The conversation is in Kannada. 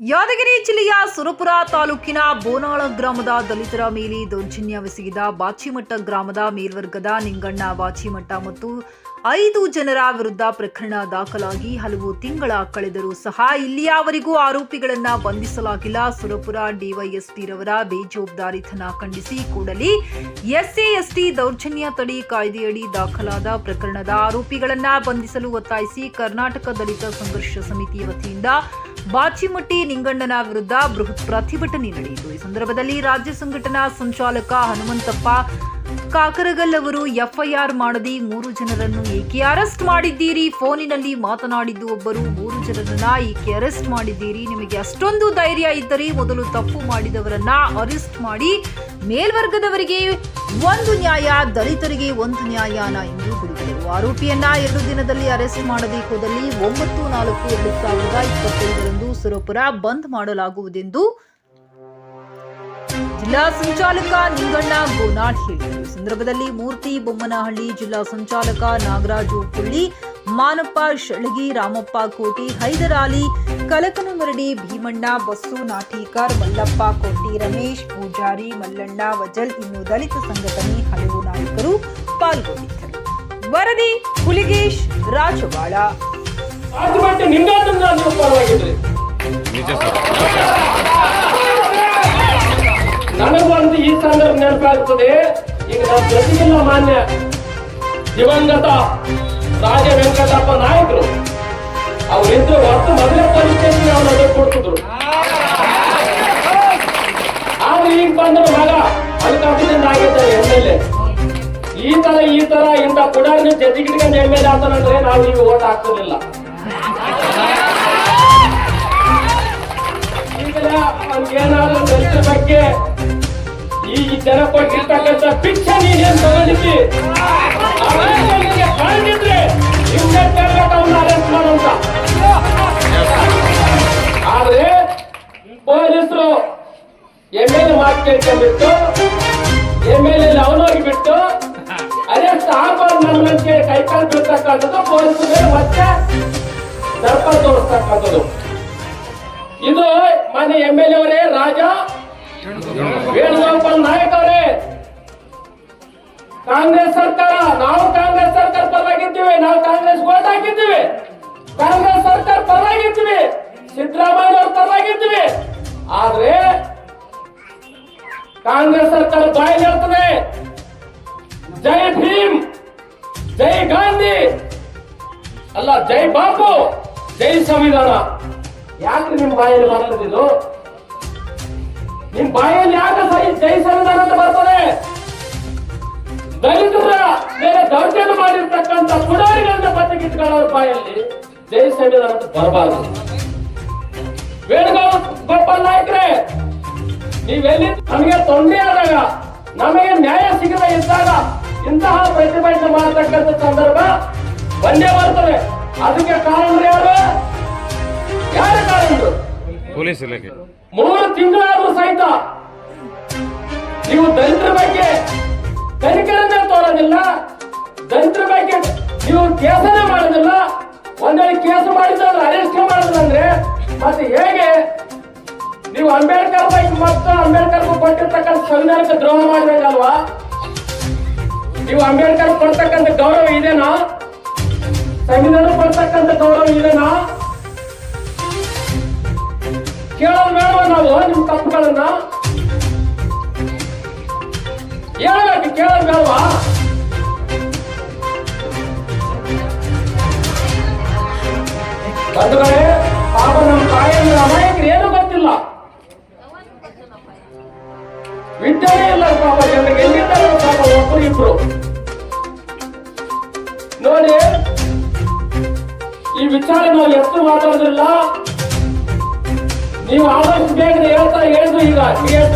ಯಾದಗಿರಿ ಜಿಲ್ಲೆಯ ಸುರಪುರ ತಾಲೂಕಿನ ಬೋನಾಳ ಗ್ರಾಮದ ದಲಿತರ ಮೇಲೆ ದೌರ್ಜನ್ಯವೆಸಗಿದ ಬಾಚಿಮಟ್ಟ ಗ್ರಾಮದ ಮೇಲ್ವರ್ಗದ ನಿಂಗಣ್ಣ ಬಾಚಿಮಟ್ಟ ಮತ್ತು ಐದು ಜನರ ವಿರುದ್ಧ ಪ್ರಕರಣ ದಾಖಲಾಗಿ ಹಲವು ತಿಂಗಳ ಕಳೆದರೂ ಸಹ ಇಲ್ಲಿಯವರೆಗೂ ಆರೋಪಿಗಳನ್ನ ಬಂಧಿಸಲಾಗಿಲ್ಲ. ಸುರಪುರ ಡಿವೈಎಸ್ಪಿ ರವರ ಬೇಜವಾಬ್ದಾರಿತನ ಖಂಡಿಸಿ ಕೂಡಲೇ ಎಸ್ಸಿ, ಎಸ್ಟಿ ದೌರ್ಜನ್ಯ ತಡೆ ಕಾಯ್ದೆಯಡಿ ದಾಖಲಾದ ಪ್ರಕರಣದ ಆರೋಪಿಗಳನ್ನ ಬಂಧಿಸಲು ಒತ್ತಾಯಿಸಿ ಕರ್ನಾಟಕ ದಲಿತ ಸಂಘರ್ಷ ಸಮಿತಿ ವತಿಯಿಂದ ಬಾಚಿಮಟ್ಟಿ ನಿಂಗಣ್ಣನ ವಿರುದ್ಧ ಬೃಹತ್ ಪ್ರತಿಭಟನೆ ನಡೆಯಿತು. ಈ ಸಂದರ್ಭದಲ್ಲಿ ರಾಜ್ಯ ಸಂಘಟನಾ ಸಂಚಾಲಕ ಹನುಮಂತಪ್ಪ ಕಾಕರಗಲ್ ಅವರು ಎಫ್ಐಆರ್ ಮಾಡದಿ ಮೂರು ಜನರನ್ನು ಏಕೆ ಅರೆಸ್ಟ್ ಮಾಡಿದ್ದೀರಿ? ಫೋನಿನಲ್ಲಿ ಮಾತನಾಡಿದ್ದು ಒಬ್ಬರು, ಮೂರು ಜನರನ್ನ ಏಕೆ ಅರೆಸ್ಟ್ ಮಾಡಿದ್ದೀರಿ? ನಿಮಗೆ ಅಷ್ಟೊಂದು ಧೈರ್ಯ ಇದ್ದರೆ ಮೊದಲು ತಪ್ಪು ಮಾಡಿದವರನ್ನ ಅರೆಸ್ಟ್ ಮಾಡಿ ಮೇಲ್ವರ್ಗದವರಿಗೆ ಒಂದು ನ್ಯಾಯ, ದಲಿತರಿಗೆ ಒಂದು ನ್ಯಾಯನ ಎಂದು ಗುಡುಗಿದರು ಆರೋಪಿಯನ್ನ ಎರಡು ದಿನದಲ್ಲಿ ಅರೆಸ್ಟ್ ಮಾಡದೆ ಹೋದಲ್ಲಿ ಒಂಬತ್ತು ನಾಲ್ಕು ಎರಡು ಸಾವಿರದ ಇಪ್ಪತ್ತೈದರಂದು ಸುರಪುರ ಬಂದ್ ಮಾಡಲಾಗುವುದೆಂದು ಜಿಲ್ಲಾ ಸಂಚಾಲಕ ನಿಂಗಣ್ಣ ಗೋನಾಳ್ ಹೇಳಿದರು. ಸಂದರ್ಭದಲ್ಲಿ ಮೂರ್ತಿ ಬೊಮ್ಮನಹಳ್ಳಿ ಜಿಲ್ಲಾ ಸಂಚಾಲಕ ನಾಗರಾಜು ಪುಳ್ಳಿ ಮಾನಪ್ಪ ಶಳಗಿ ರಾಮಪ್ಪ ಕೋಟಿ ಹೈದರಾಲಿ ಕಲಕನಮರಡಿ ಭೀಮಣ್ಣ ಬಸ್ಸು ನಾಟೀಕರ್ ಮಲ್ಲಪ್ಪ ಕೋಟಿ ರಮೇಶ್ ಪೂಜಾರಿ ಮಲ್ಲಣ್ಣ ವಜಲ್ ಇನ್ನು ದಲಿತ ಸಂಘಟನೆ ಹಲವು ನಾಯಕರು ಪಾಲ್ಗೊಂಡಿದ್ದರು. ವರದಿ ಹುಲಿಗೇಶ್ ರಾಜವಾಳ. ನನಗೊಂದು ಈ ಸಂದರ್ಭ ನೆನಪಾಗ್ತದೆ. ಈಗ ನಾವು ಪ್ರತಿಗಿಲ್ಲ ಮಾನ್ಯ ದಿವಂಗತ ರಾಜ ವೆಂಕಟಪ್ಪ ನಾಯಕರು ಅವರಿದ್ದು ಹೊತ್ತು ಮದುವೆ ಪರಿಸ್ಥಿತಿ ಅವ್ರು ಅದಕ್ಕೆ ಕೊಡ್ತಿದ್ರು. ಆದ್ರೆ ಈಗ ಬಂದ್ರ ಮಗ ಅಲ್ಲಿಂದ ಆಗಿದ್ದಾರೆ ಎಂ ಎಲ್ ಎ. ಈ ತರ ಈ ತರ ಇಂಥ ಪುಡಾರಿನ ಜೊತೆಗಿಟ್ಕೊಂಡು ಎಂ ಎಲ್ ಎ ನೀವು ನಾವು ಈಗ ಓಟ್ ಹಾಕ್ತಿರ್ಲಿಲ್ಲ. ಈಗಲೇ ಅವ್ನಿಗೇನಾದ್ರೂ ಬಗ್ಗೆ ಈ ಜನ ಕೊಟ್ಟಿರ್ತಕ್ಕಂಥ ಪಿಚ್ಚ ನೀನೇನ್ ತಗೊಂಡಿದ್ದಿ? ಮಾತು ಎಂ ಎಲ್ ಎ ಅವನೋಗಿ ಬಿಟ್ಟು ಸಾಂಬಾರ್ ನಮ್ಮಂತೆ ಕೈಕಾಲು ಬಿಡ್ತಕ್ಕಂಥದ್ದು ಪೊಲೀಸರ ಮೇಲೆ ಮತ್ತೆ ದರ್ಪ ತೋರಿಸ್ತಕ್ಕಂಥದ್ದು. ಇದು ಮನೆ ಎಂ ಎಲ್ ಎ ಅವರೇ, ರಾಜ. ವೇಣುಗೋಪಾಲ್ ನಾಯಕ್ ಅವರೇ. ಕಾಂಗ್ರೆಸ್ ಸರ್ಕಾರ, ನಾವು ಕಾಂಗ್ರೆಸ್ ಸರ್ಕಾರ ಪರವಾಗಿದ್ದೀವಿ, ನಾವು ಕಾಂಗ್ರೆಸ್ ಓಟ್ ಹಾಕಿದ್ದೀವಿ. ಕಾಂಗ್ರೆಸ್ ಸರ್ಕಾರ ಪರವಾಗಿದ್ದೀವಿ, ಸಿದ್ದರಾಮಯ್ಯ ಅವ್ರ ಪರವಾಗಿದ್ದೀವಿ. ಆದ್ರೆ ಕಾಂಗ್ರೆಸ್ ಸರ್ಕಾರ ಬಾಯಲ್ಲಿ ಹೇಳ್ತದೆ ಜೈ ಭೀಮ್, ಜೈ ಗಾಂಧಿ. ಅಲ್ಲ, ಜೈ ಬಾಬು ಜೈ ಸಂವಿಧಾನ. ಯಾಕೆ ನಿಮ್ ಬಾಯಲ್ಲಿ ಮಾತಾಡ್ತಿದ್ದು ನಿಮ್ ಬಾಯಲ್ಲಿ ಯಾಕೆ ಜೈ ಸಂವಿಧಾನ ಅಂತ ಬರ್ತದೆ? ದಲಿತರ ಮೇಲೆ ದೌರ್ಜನ್ಯ ಮಾಡಿರ್ತಕ್ಕಂಥ ಪುಡಾರಿಗಳನ್ನ ಪತ್ರಿಕಿಟ್ಕೊಳ್ಳೋರ ಬಾಯಲ್ಲಿ ಜೈ ಸಂವಿಧಾನ ಅಂತ ಬರಬಾರದು. ವೇಣುಗೋಪಾಲ್ ನಾಯಕರೇ ನೀವೆಲ್ಲಿ ನಮಗೆ ತೊಂದರೆ ಆದಾಗ ನಮಗೆ ನ್ಯಾಯ ಸಿಗದೆ ಇದ್ದಾಗ ಇಂತಹ ಪ್ರತಿಭಟನೆ ಮಾಡತಕ್ಕಂಥ ಸಂದರ್ಭ ಬಂದೇ ಬರ್ತದೆ. ಅದಕ್ಕೆ ಕಾರಣ ಯಾರು? ಯಾರು ಕಾರಣರು ಪೊಲೀಸ್ ಇಲಾಖೆ. ಮೂರು ತಿಂಗಳಾದ್ರೂ ಸಹಿತ ನೀವು ದಲಿತರ ಬಗ್ಗೆ ತನಿಖೆಯನ್ನೇ ತೋರೋದಿಲ್ಲ. ದಲಿತರ ಬಗ್ಗೆ ನೀವು ಕೇಸನೇ ಮಾಡೋದಿಲ್ಲ. ಒಂದೇ ಕೇಸು ಮಾಡಿದ್ರೆ ಅರೆಸ್ಟ್ ಮಾಡೋದಂದ್ರೆ ಮತ್ತೆ ಹೇಗೆ ನೀವು ಅಂಬೇಡ್ಕರ್ ಬೈಕ್ ಮತ್ತು ಅಂಬೇಡ್ಕರ್ ಕೊಟ್ಟಿರ್ತಕ್ಕಂಥ ಸಂವಿಧಾನಕ್ಕೆ ದ್ರೋಹ ಮಾಡಬೇಕಲ್ವಾ? ನೀವು ಅಂಬೇಡ್ಕರ್ ಕೊಡ್ತಕ್ಕಂಥ ಗೌರವ ಇದೆನಾ? ಸಂವಿಧಾನ ಕೊಡ್ತಕ್ಕಂಥ ಗೌರವ ಇದೆನಾ? ಕೇಳೋದು ಬೇಡ ನಾವು ನಿಮ್ ತಪ್ಪುಗಳನ್ನ? ಹೇಳ್ಬೇಕು ಕೇಳೋದು ಬೇಡವಾ? ಬಂಧುಗಳೇ ಪಾಪ ನಮ್ಮ ತಾಯಿಯಂದ್ರ ಅಮಾಯಕರು ಏನು ಗೊತ್ತಿಲ್ಲ. ವಿದ್ಯೆನೇ ಇಲ್ಲ ಪಾಪ ಜನರಿಗೆ ಪಾಪ ಒಬ್ಬರು ಇಬ್ರು. ನೋಡಿ, ಈ ವಿಚಾರ ನಾವು ಎಷ್ಟು ಮಾತಾಡೋದಿಲ್ಲ. ನೀವು ಆದಷ್ಟು ಬೇಗನೆ ಹೇಳ್ತಾ ಹೇಳಿದ್ರು ಈಗ ಡಿ ಎಸ್